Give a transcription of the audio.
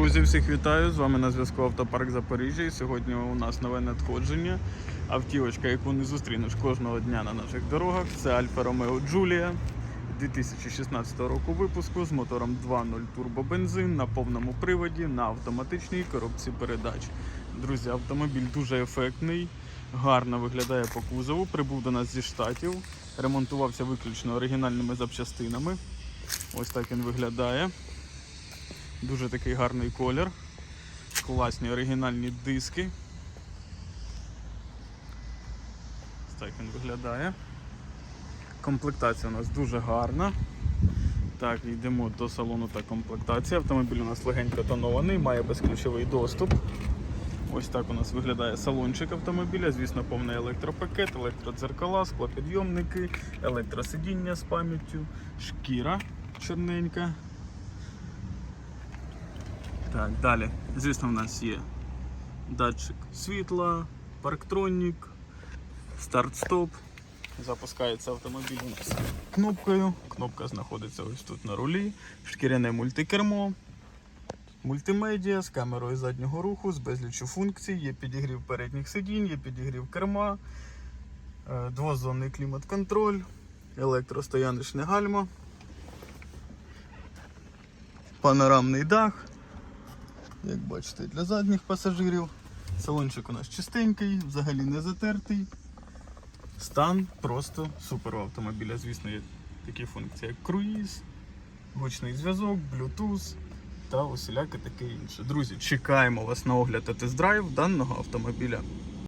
Друзі, всіх вітаю! З вами на зв'язку Автопарк Запоріжжя. І сьогодні у нас нове надходження. Автівочка, яку не зустрінеш кожного дня на наших дорогах. Це Альфа Ромео Джулія 2016 року випуску з мотором 2.0 турбобензин на повному приводі на автоматичній коробці передач. Друзі, автомобіль дуже ефектний, гарно виглядає по кузову. Прибув до нас зі штатів, ремонтувався виключно оригінальними запчастинами. Ось так він виглядає. Дуже такий гарний колір. Класні оригінальні диски. Ось так він виглядає. Комплектація у нас дуже гарна. Так, йдемо до салону та комплектації. Автомобіль у нас легенько тонований, має безключовий доступ. Ось так у нас виглядає салончик автомобіля. Звісно, повний електропакет, електродзеркала, склопідйомники, електросидіння з пам'яттю, шкіра чорненька. Так, далі. Звісно, в нас є датчик світла, парктронік, старт-стоп. Запускається автомобіль у нас кнопкою. Кнопка знаходиться ось тут на рулі, шкіряне мультикермо, мультимедіа з камерою заднього руху, з безліччю функцій, є підігрів передніх сидінь, є підігрів керма, е, двозонний клімат-контроль, електростояночне гальмо, панорамний дах. Як бачите, для задніх пасажирів. Салончик у нас чистенький, взагалі не затертий. Стан просто супер у автомобіля. Звісно, є такі функції, як круїз, гучний зв'язок, Bluetooth та усіляке таке інше. Друзі, чекаємо вас на огляд та тест-драйв даного автомобіля.